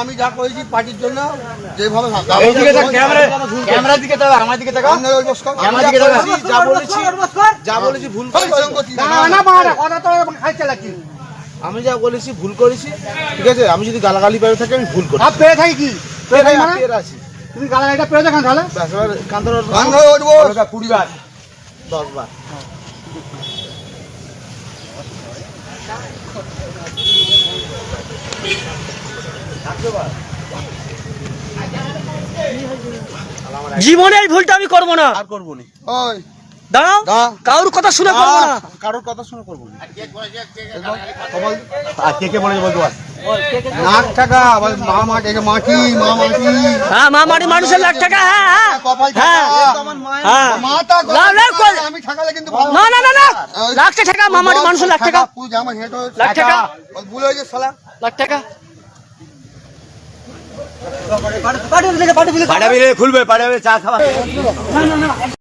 আমি যা করেছি পার্টির জন্য যেভাবে এই দিকে তাকা, ক্যামেরা ক্যামেরার দিকে আমার দিকে আমার দিকে যা বলেছি যা বলেছি ভুল করেছি। আমি যা বলেছি ভুল করেছি। ঠিক আছে আমি যদি গালাগালি পেয়ে থাকি আমি ভুল করি পেয়ে থাকি কি? পেয়ে থাকি মানে? পেয়ে আছি। তুমি গালা এটা পেয়ে দেখান তাহলে। ব্যাস, এবার কান্তর কুড়ি বার দশ বার জীবনে এই ভুলটা আমি করব না। আর করব নি। ওই। দাঁড়াও। কারোর কথা শুনে করব না। কারোর কথা শুনে করব না। কে কে বলেছে বলতে পার নাক টাকা মা মা কে মাটি মা মাটি হ্যাঁ মা মাটি মানুষের লাখ টাকা হ্যাঁ হ্যাঁ হ্যাঁ। হ্যাঁ না, না, আমি ঠাকালে কিন্তু না না না না। লাখটা টাকা মামাটি মানুষের লাখ টাকা। লাখ ভুল হয়েছে লাখ খুলবে পাঠাবে চা খাওয়া।